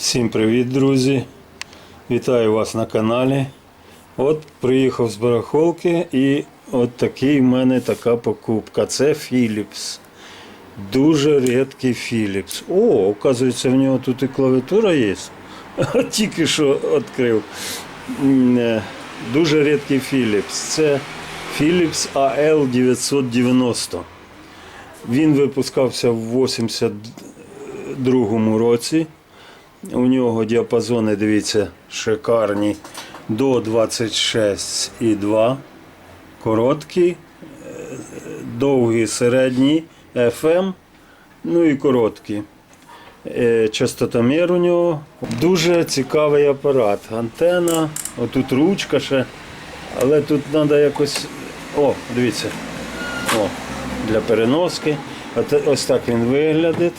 Всім привіт, друзі! Вітаю вас на каналі. От приїхав з барахолки і от такий в мене така покупка. Це Philips. Дуже рідкий Philips. О, оказується, в нього тут і клавіатура є. Тільки що відкрив. Е, Дуже рідкий Philips. Це Philips AL990. Він випускався в 82 році. У нього діапазони, дивіться, шикарні до 26,2. Короткі, е, довгі, середні, FM, ну і короткі. Е, Частотомір у нього. Дуже цікавий апарат. Антена, отут ручка ще. Але тут треба якось. О, дивіться. О, для переноски. Ось так він виглядить.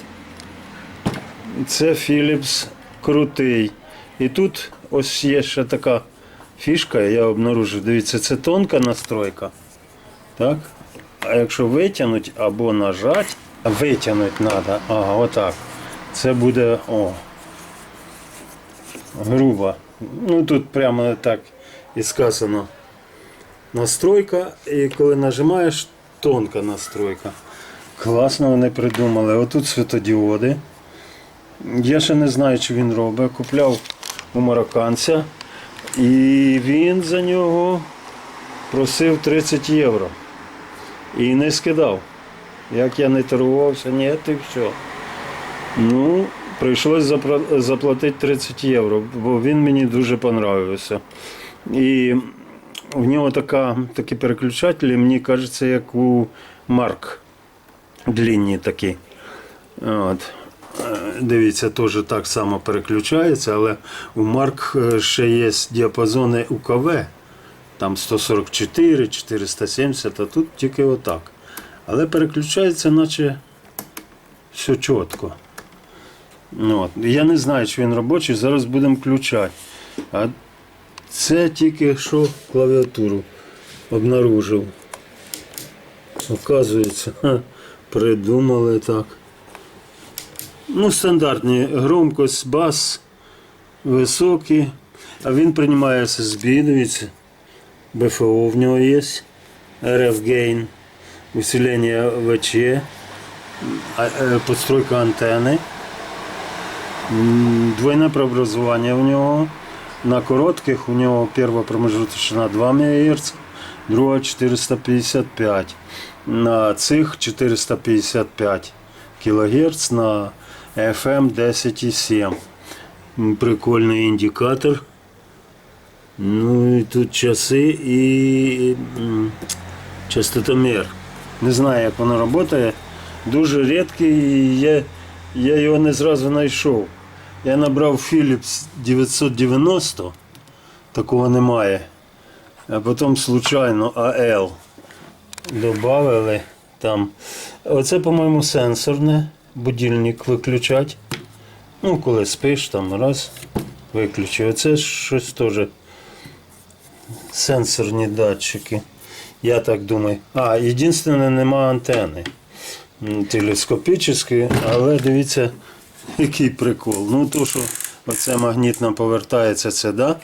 Це Philips крутий. І тут ось є ще така фішка, я обнаружив. Дивіться, це тонка настройка. Так? А якщо витягнути або нажати, витягнути треба. Ага, отак. Це буде о, грубо. Ну тут прямо так і сказано. Настройка, і коли нажимаєш, тонка настройка. Класно вони придумали. Отут світодіоди. Я ще не знаю, чи він робить. Купляв у марокканця. І він за нього просив 30 євро. І не скидав. Як я не торгувався, ні, ти все. Ну, прийшлось заплатити 30 євро, бо він мені дуже понравився. І в нього така, такі переключателі, мені кажеться, як у Марк. Длінні такі. От. Е, Дивіться, теж так само переключається, але у Марк е, ще є діапазони УКВ. Там 144, 470, а тут тільки отак. Але переключається, наче все чітко. Ну, от. Я не знаю, чи він робочий, зараз будемо включати. А це тільки що клавіатуру обнаружив. Оказується, придумали так. Ну, стандартні громкость, бас, високий. А він приймає SSB, дивіться. БФО в нього є. RF Gain, усилення ВЧ, е, постройка антени. Двойне преобразування в нього. На коротких у нього перша промежуточна 2 МГц, друга 455. На цих 455 кГц на FM 10,7. Прикольний індикатор. Ну і тут часи і частотомір. Не знаю, як воно працює. Дуже рідкий і я, я його не зразу знайшов. Я набрав Philips 990, такого немає. А потім случайно AL добавили там. Оце, по-моєму, сенсорне, будильник виключать. Ну, коли спиш, там раз, виключив. Оце щось теж сенсорні датчики. Я так думаю. А, єдине, нема антени. М, Телескопічні, але дивіться, який прикол. Ну, то, що оце магнітно повертається, це да.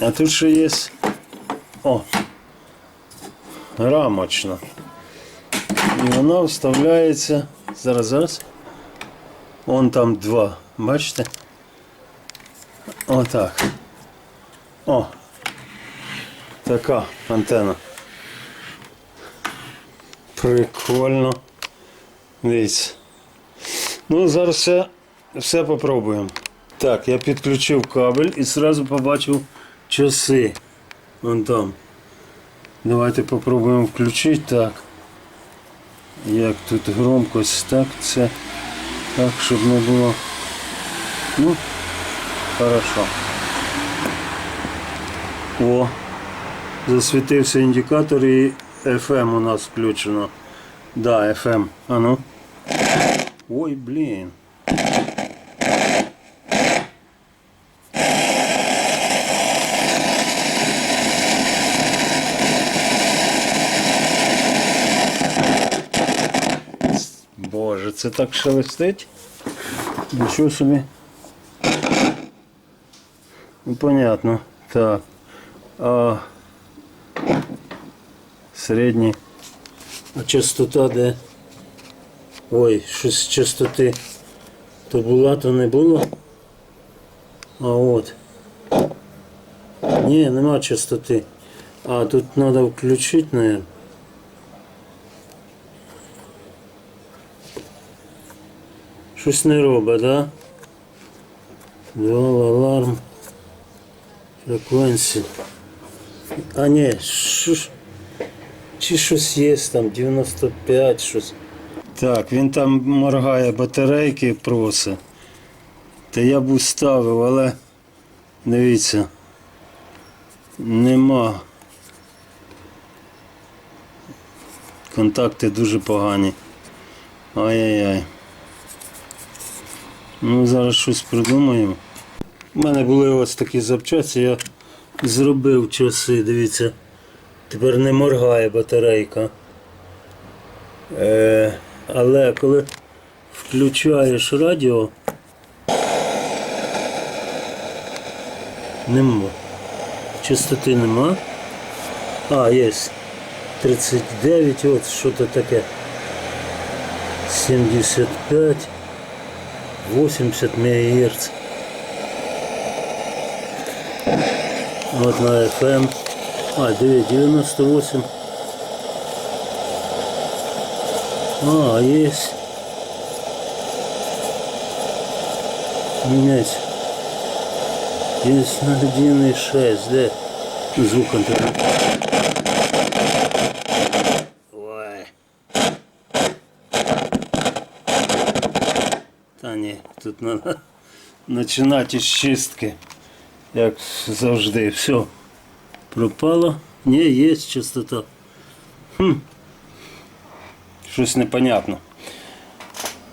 А тут ще є. О! Рамочна. І вона вставляється. Зараз, зараз. Вон там два. Бачите? Отак. О! Така антена. Прикольно. Дивіться. Ну, зараз все, все попробуємо. Так, я підключив кабель і одразу побачив часи. Вон там. Давайте попробуємо включити так. Як тут громкость, так, це так, щоб не було. Ну, хорошо. О, засвітився індикатор і FM у нас включено. Да, FM. А ну. Ой, блін. Це так шелестить. Нічого собі. Ну, понятно. Так. А середній. А частота де? Ой, щось частоти. То була, то не було. А от. Ні, нема частоти. А, тут треба включити, наверное. Щось не робить, да? Dual аларм. Фреквенції. А ні, що ж. Чи щось є там, 95 щось. Так, він там моргає батарейки просить. Та я б уставив, але дивіться. Нема. Контакти дуже погані. Ай-яй-яй. Ну, зараз щось придумаємо. У мене були ось такі запчасті, я зробив часи, дивіться. Тепер не моргає батарейка. Е, але коли включаєш радіо, нема. Частоти нема. А, є. 39, от що то таке. 75. 80 МГц. Вот на FM. А, 9, 98. А, есть. Менять. Есть на 1,6, да? Звук контроль. Починати із чистки. Як завжди. Все. Пропало. Ні, є чистота. Хм. Щось непонятно.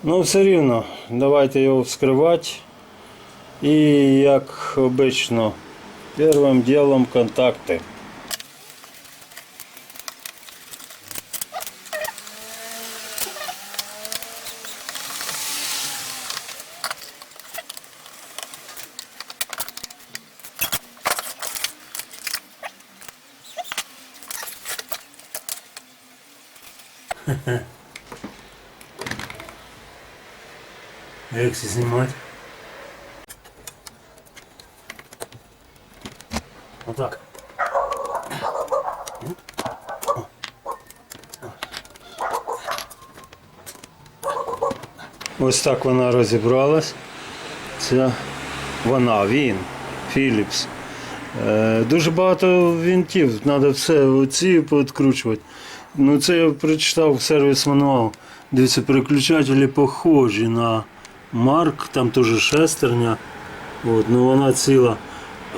Ну, все рівно, давайте його вскривати. І як обично, першим ділом контакти. Як це знімати? Отак. Ось так вона розібралась. Це вона, він, Philips. Е, дуже багато винтів, треба все оці підкручувати. Ну це я прочитав сервіс мануал. Дивіться, переключателі похожі на Марк, там теж шестерня. От, ну вона ціла.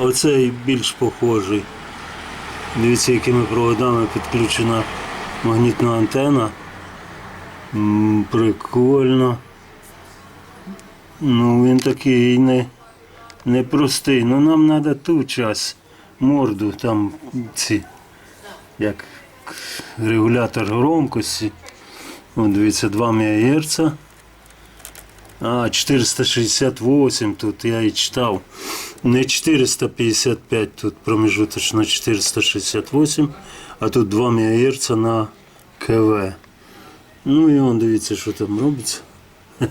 Оцей більш похожий. Дивіться, якими проводами підключена магнітна антена. Прикольно. Ну він такий не, непростий. Ну нам треба ту час морду, там ці, як регулятор громкості. От дивіться, 2 МГц. А, 468 тут я і читав. Не 455, тут промежуточно 468, а тут 2 МГц на КВ. Ну і он дивіться, що там робиться.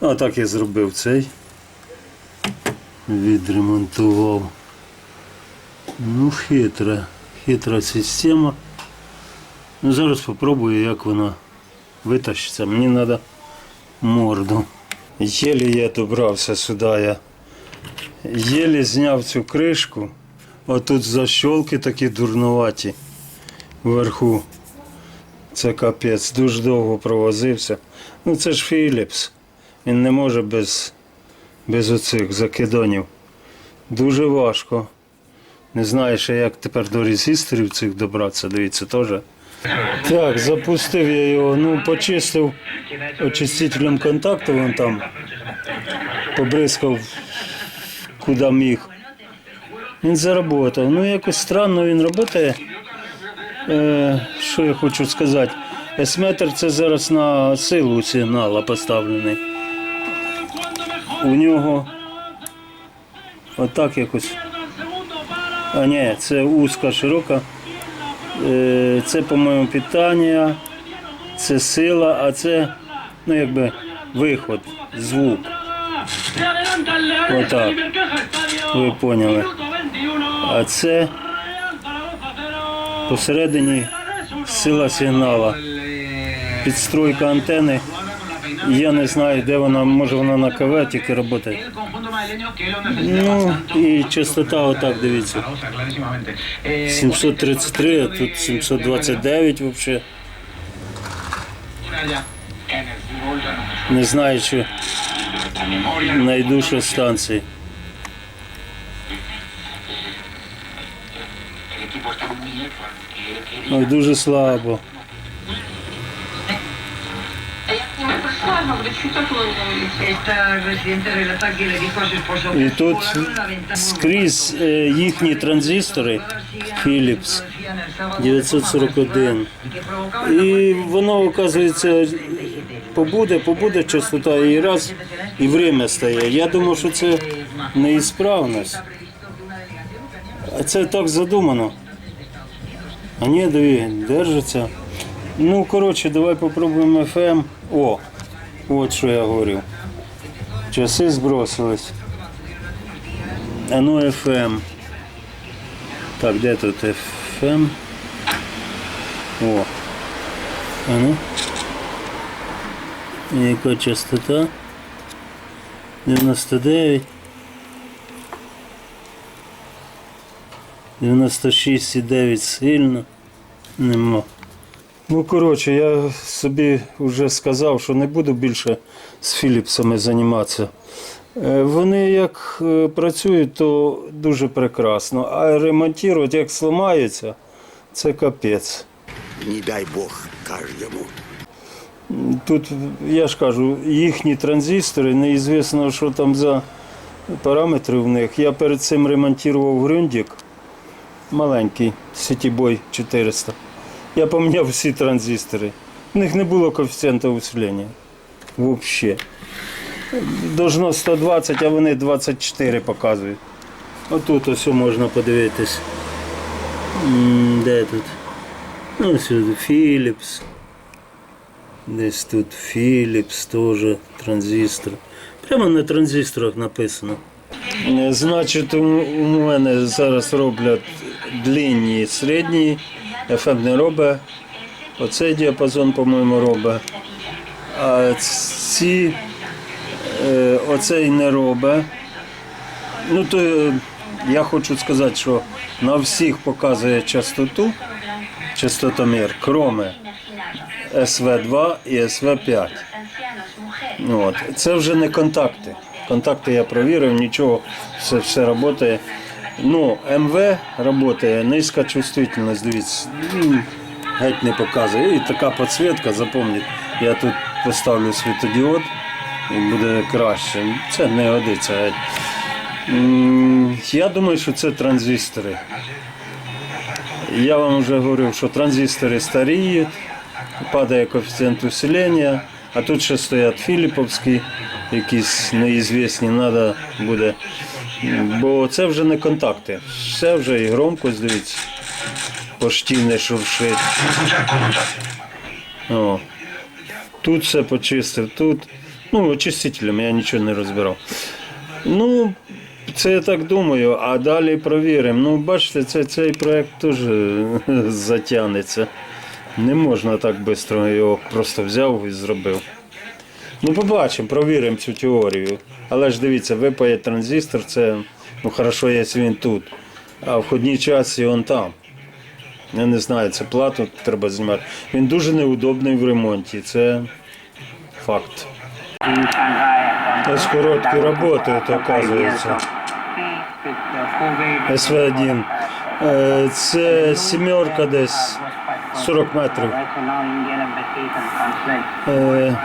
А так я зробив цей. Відремонтував. Ну, хитра, хитра система. Ну, зараз спробую, як вона витащиться. Мені треба морду. Єлі я добрався сюди. Я єлі зняв цю кришку. Отут защолки такі дурнуваті вверху. Це капець, дуже довго провозився. Ну це ж Philips. Він не може без, без оцих закидонів. Дуже важко. Не знаю ще як тепер до резисторів цих добратися, дивіться теж. Так, запустив я його, ну почистив очистителем контакту, вон там побризкав куди міг. Він заработав. Ну якось странно він працює. Е, що я хочу сказати? Есметр це зараз на силу сигнала поставлений. У нього Отак якось. А ні, це узка, широка. Е, Це, по-моєму, питання, це сила, а це ну, якби виход, звук. Отак. Ви поняли. А це посередині сила сигнала. Підстройка антени. Я не знаю, де вона, може вона на КВ тільки працює. Ну і частота отак, дивіться. 733, а тут 729 взагалі. Не знаю, чи знайду ще станції. Ой, дуже слабо. І тут скрізь їхні транзистори Philips 941. y que І воно, оказується, побуде, побуде частота і раз, і время стає. Я думав, що це неісправність. А це так задумано. А ні, диви, держиться. Ну, коротше, давай попробуємо FM. О, от що я говорив. Часи збросились. Ну FM. Так, де тут FM? О. А ну. Яка частота? 99. 96,9 сильно. Нема. Ну, коротше, я собі вже сказав, що не буду більше з Філіпсами займатися. Е, Вони як е, працюють, то дуже прекрасно. А ремонтувати, як сламаються, це капець. Не дай Бог каждому. Тут, я ж кажу, їхні транзистори, неізвісно, що там за параметри в них. Я перед цим ремонтував Грюндік, маленький, Cityboy 400. Я поміняв всі транзистори. В них не було коефіцієнта усилення. Взагалі. Должно 120, а вони 24 показують. Отут ось можна подивитись. Де тут? Ну, сюди Philips. Десь тут Philips теж транзистор. Прямо на транзисторах написано. Е, Значить, у мене зараз роблять длинні, середні, FM не робить. Оцей діапазон, по-моєму, робить. А ці е, оцей не робить. Ну, то е, я хочу сказати, що на всіх показує частоту, частотомір, кроме СВ2 і СВ5. От. Це вже не контакти. Контакти я провірив, нічого, все, все працює. Ну, МВ працює, низька чувствительність, дивіться, геть не показує. І така підсвітка, запам'ятайте, я тут поставлю світодіод і буде краще. Це не годиться геть. Я думаю, що це транзистори. Я вам вже говорив, що транзистори старіють, падає коефіцієнт усилення, а тут ще стоять філіповські, якісь неізвісні, треба буде. Бо це вже не контакти. Все вже і громкость, дивіться, почти не шуршить. Тут все почистив, тут. Ну, очистителем я нічого не розбирав. Ну, це я так думаю, а далі провіримо. Ну, бачите, це, цей проект теж затягнеться. Не можна так швидко його просто взяв і зробив. Ну, побачимо, провіримо цю теорію. Але ж дивіться, випає транзистор, це ну хорошо, якщо він тут. А входній час і он там. Я не знаю, це плату треба знімати. Він дуже неудобний в ремонті, це факт. Ось короткі роботи, то оказується. СВ1. Е, Це сімерка десь 40 метрів. Е,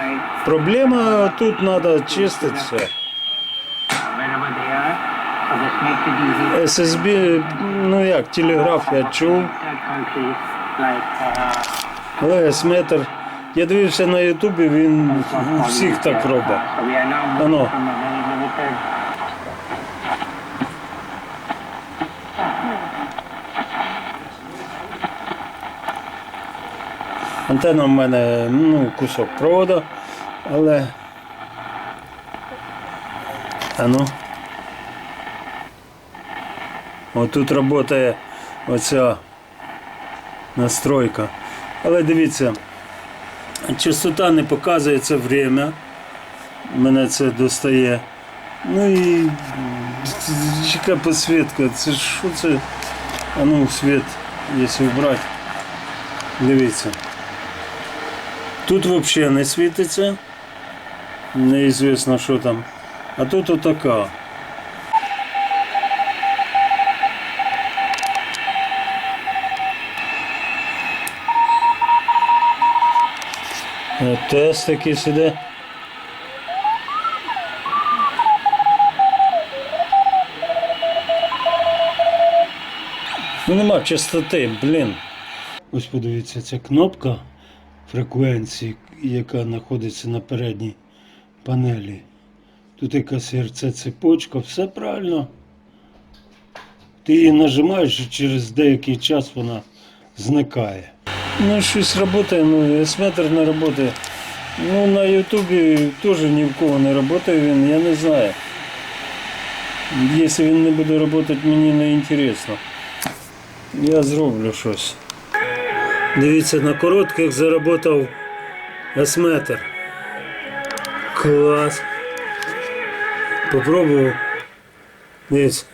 Проблема тут треба чистити все. SSB, ну як, телеграф я чув, але S-метр. Я дивився на Ютубі, він всіх так робить. Ано. Антенна в мене ну, кусок проводу, але. А ну. Отут працює оця настройка. Але дивіться, частота не показує це время. Мене це достає. Ну і яка підсвітка, це що це? А ну, світ, якщо вбрати. Дивіться. Тут взагалі не світиться. Неізвісно, що там. А тут отака. Е, Тест такий сюди. Ну нема частоти, блін. Ось подивіться, ця кнопка фреквенції, яка знаходиться на передній панелі. Тут якась РЦ цепочка, все правильно. Ти її нажимаєш і через деякий час вона зникає. Ну, щось працює, ну, есметр не працює. Ну, на Ютубі теж ні в кого не працює він, я не знаю. Якщо він не буде працювати, мені не інтересно. Я зроблю щось. Дивіться, на коротких заработав есметр. Клас. Попробував. Дивіться.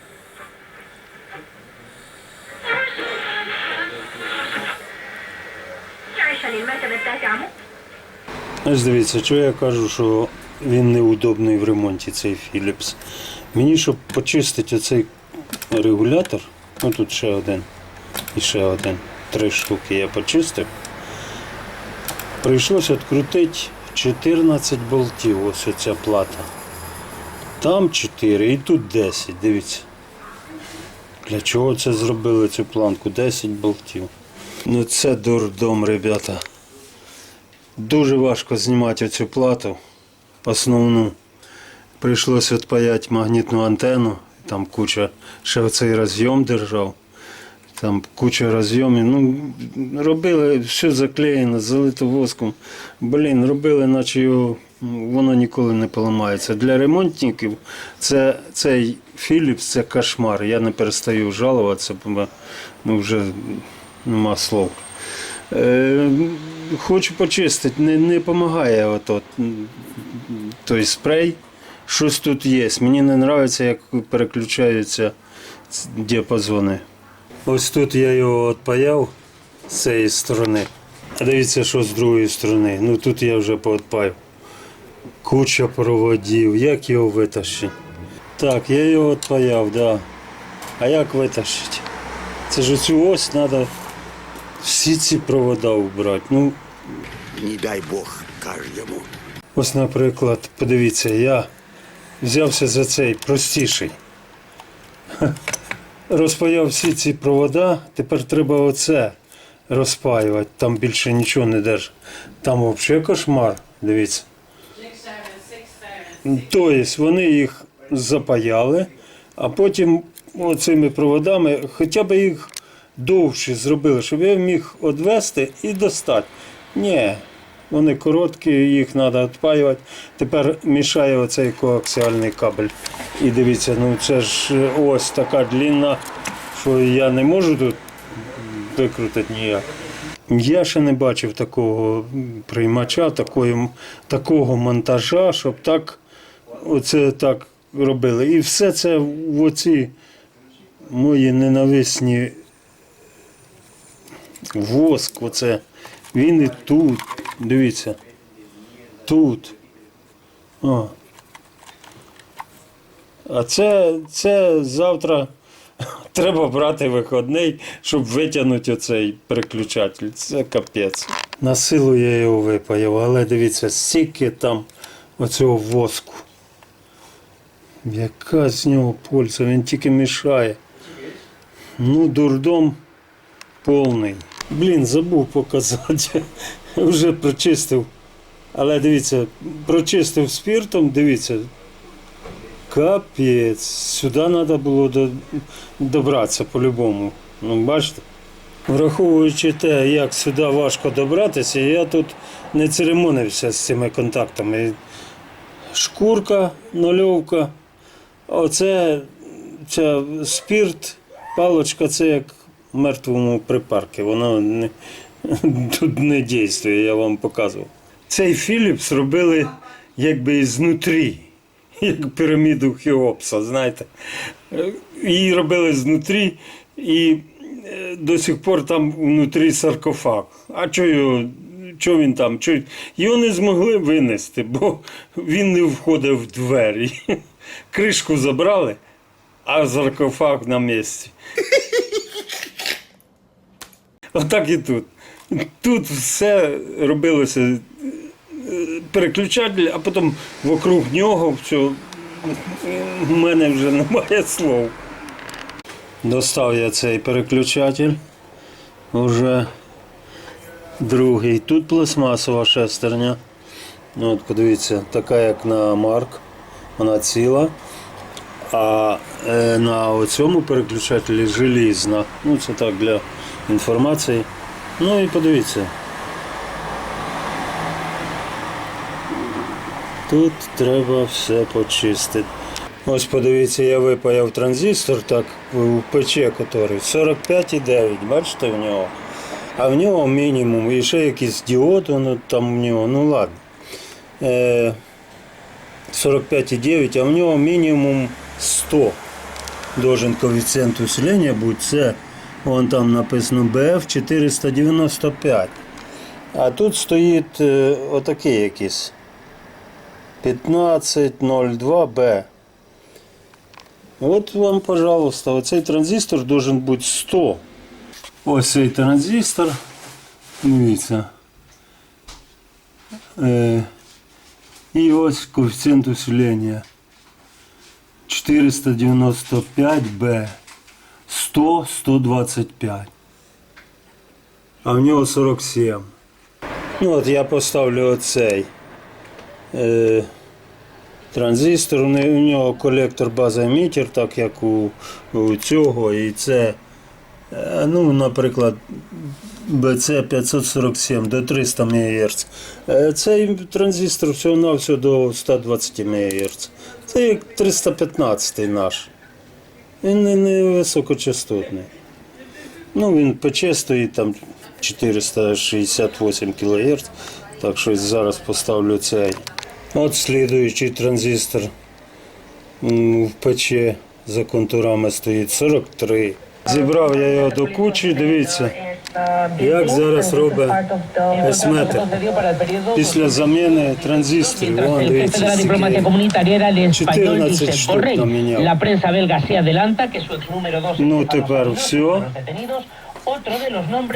Ось дивіться, що я кажу, що він неудобний в ремонті цей Філіпс. Мені щоб почистити цей регулятор, ну тут ще один і ще один три штуки я почистив. Прийшлося відкрутити 14 болтів, ось оця плата. Там 4 і тут 10, дивіться. Для чого це зробили цю планку? 10 болтів. Ну це дурдом, ребята. Дуже важко знімати цю плату основну. Прийшлося відпаяти магнітну антенну, там куча, ще оцей розйом держав. Там куча розйомів. Ну, робили, все заклеєно, залито воском. Блін, робили, наче його, воно ніколи не поламається. Для ремонтників це, цей Philips це кошмар. Я не перестаю жалуватися, бо ну, вже нема слов. Е, хочу почистити, не, не допомагає ото, той спрей. Щось тут є. Мені не подобається, як переключаються діапазони. Ось тут я його відпаяв з цієї сторони. А дивіться, що з другої сторони. Ну тут я вже поотпаяв. Куча проводів. Як його витащити? Так, я його відпаяв, да. А як витащити? Це ж оцю ось треба всі ці провода убрати. Ну, Не дай Бог каждому. ось, наприклад, подивіться, я взявся за цей простіший. Розпаяв всі ці провода, тепер треба оце розпаювати. Там більше нічого не держить. Там взагалі кошмар, дивіться. Тобто вони їх запаяли, а потім оцими проводами хоча б їх довше зробили, щоб я міг відвести і достати. Ні, вони короткі, їх треба відпаювати. Тепер мішає оцей коаксіальний кабель. І дивіться, ну це ж ось така длинна, що я не можу тут викрутити ніяк. Я ще не бачив такого приймача, такої, такого монтажа, щоб так оце так робили. І все це в оці мої ненависні воск, оце. Він і тут. Дивіться. Тут. О. А це, це завтра треба брати виходний, щоб витягнути оцей переключатель. Це капець. На силу я його випаяв, але дивіться, стільки там оцього воску. Яка з нього польза, він тільки мішає. Ну, дурдом повний. Блін, забув показати. Вже прочистив. Але дивіться, прочистив спиртом, дивіться. Капець. Сюди треба було до- добратися по-любому. Ну, бачите? Враховуючи те, як сюди важко добратися, я тут не церемонився з цими контактами. Шкурка, нульовка, оце ця спірт, палочка це як мертвому припарку. Воно не, тут не дійствує, я вам показував. Цей Філіпс робили якби знутрі, як піраміду Хеопса, знаєте. Її робили знутрі і е, до сих пор там внутрі саркофаг. А чого? Чого він там? Чого? Його не змогли винести, бо він не входив в двері. Кришку забрали, а саркофаг на місці. Отак і тут. Тут все робилося е, переключатель, а потім вокруг нього все. У мене вже немає слов. Достав я цей переключатель. Уже другий. Тут пластмасова шестерня. От подивіться, така як на Марк. Вона ціла. А е, на цьому переключателі желізна. Ну, це так для інформації. Ну і подивіться. Тут треба все почистити. Ось подивіться, я випаяв транзистор так у ПЧ, який 45,9, бачите в нього. А в нього мінімум, і ще якийсь діод, воно там в нього, ну ладно. Е, 45,9, а в нього мінімум 100 должен коефіцієнт усилення бути. Це вон там написано BF 495. А тут стоїть е, отакий якийсь 1502B. От вам, пожалуйста, оцей транзистор должен бути 100. Ось цей транзистор. Дивіться. Е, і ось коефіцієнт усилення. 495B. 100, 125. А в нього 47. Ну от я поставлю оцей е, транзистор. У нього колектор база емітер, так як у, у цього. І це, е, ну, наприклад, BC 547 до 300 МГц. Е, Цей транзистор всього-навсього до 120 МГц. Це як 315 наш. Він не, високочастотний. Ну, він пече стоїть там 468 кГц. Так що зараз поставлю цей. От слідуючий транзистор в пече за контурами стоїть 43. Зібрав я його до кучі, дивіться, як зараз робить есметр. Після заміни транзисторів, вон, дивіться, español 14 штук наміняв. La prensa belga se adelanta que su ex número 2 Ну, тепер все.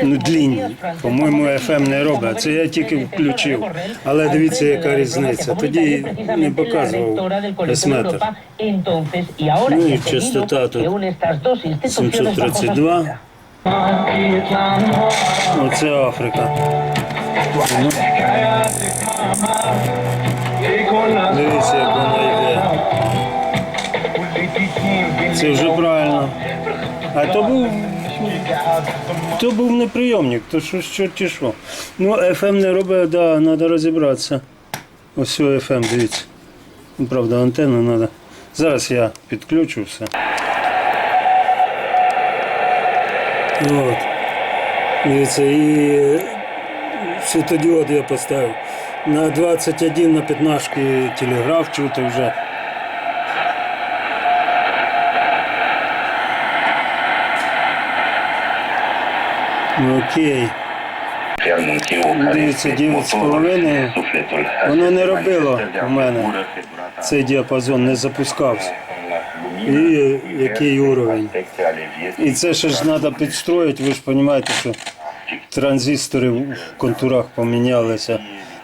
Ну, длінні. По-моєму, FM не робить. Це я тільки включив. Але дивіться, яка різниця. Тоді не показував есметр. Ну і частота тут 732. Оце Африка. Дивіться, як вона йде. Це вже правильно. А то був. То був не то що чи що. Ну, FM не робить, да, треба розібратися. Ось FM, дивіться. Ну, Правда, антенну треба. Зараз я підключу все. От. Дивіться, і е, світодіод я поставив. На 21 на 15 телеграф чути вже. Окей. Дивіться, 9,5. Воно не робило у мене. Цей діапазон не запускався. І який уровень. І це ще ж треба підстроїти, ви ж розумієте, що транзистори в контурах помінялися.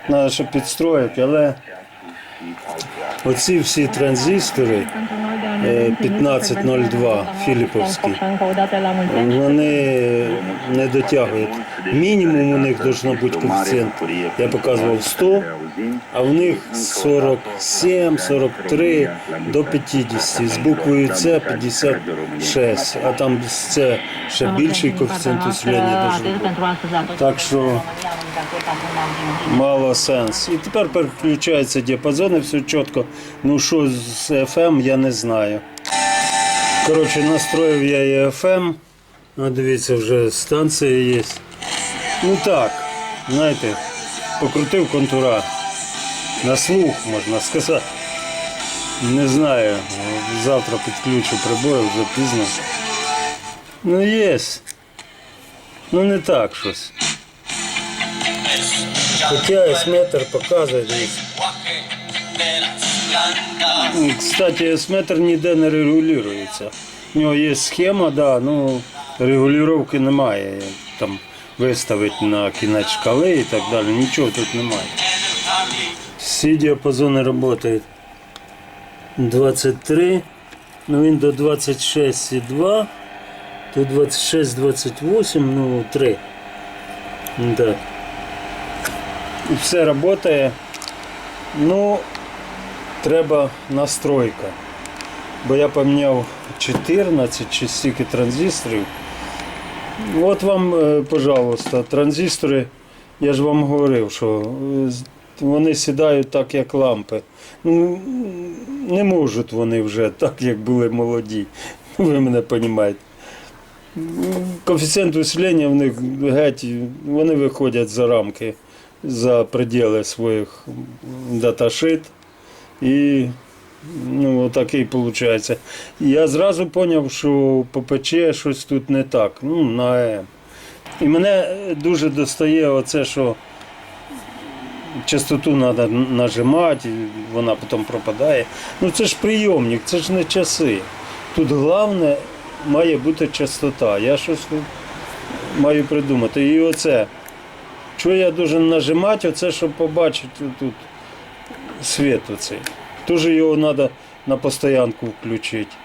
Треба ще підстроїти, але оці всі транзистори 1502 Філіповський. Вони не дотягують. Мінімум у них должно бути коефіцієнт. Я показував 100, а в них 47, 43 до 50. З буквою С 56. А там це ще більший коефіцієнт усилення. Так що мало сенс. І тепер переключаються діапазони, все чітко. Ну що з FM, я не знаю. Коротше, настроїв я і FM. Ну, дивіться, вже станція є. Ну так, знаєте, покрутив контура. На слух, можна сказати. Не знаю. Завтра підключу прибори, вже пізно. Ну є. Ну не так щось. Хоча есметр показує, дивіться. Кстати, есметр ніде не регулюється. У нього є схема, да, ну регулювання немає. Там виставити на кінець шкали і так далі. Нічого тут немає. Всі діапазони працюють. 23, ну він до 26,2, то 26, 28, ну 3. Да. Все працює. Ну, треба настройка. Бо я поміняв 14 чи стільки транзисторів. От вам, е, пожалуйста, транзистори, я ж вам говорив, що е, вони сідають так, як лампи. Ну, не можуть вони вже так, як були молоді. Ви мене розумієте. Коефіцієнт усилення в них геть, вони виходять за рамки, за пределы своїх даташит. І ну, отакий виходить. Я зразу зрозумів, що по ПЧ щось тут не так. Ну, на ЕМ. І мене дуже достає оце, що частоту треба нажимати, вона потім пропадає. Ну це ж прийомник, це ж не часи. Тут головне має бути частота. Я щось тут маю придумати. І оце. Що я дуже нажимати, оце, щоб побачити тут світ оцей. Теж його треба на постоянку включити.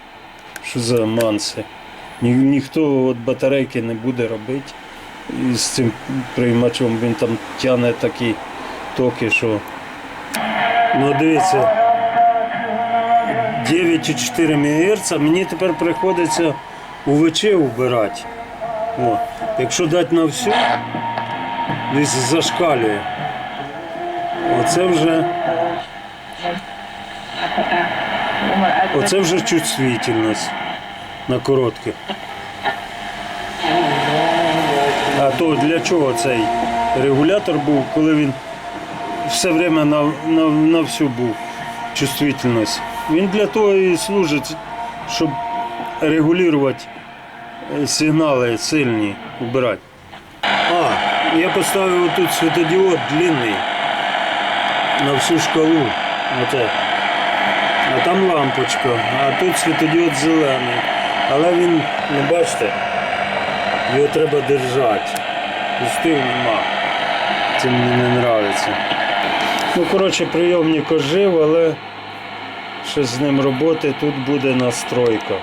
Що за манси? Ні, ніхто от батарейки не буде робити. І з цим приймачем він там тягне такі токи, що. Ну дивіться. 9,4 МГц, мені тепер приходиться УВЧ вбирати. О. Якщо дати на всю, десь зашкалює. Оце вже. Оце вже чувствительність на коротких. А то для чого цей регулятор був, коли він все время на, на, на всю був чувствительність. Він для того і служить, щоб регулювати е, сигнали сильні, убирати. А, я поставив тут світодіод длинний на всю шкалу. Оце. А там лампочка, а тут світодіод зелений. Але він, не бачите, його треба держати. Пустив нема. Це мені не подобається. Ну, коротше, прийомник ожив, але ще з ним роботи тут буде настройка.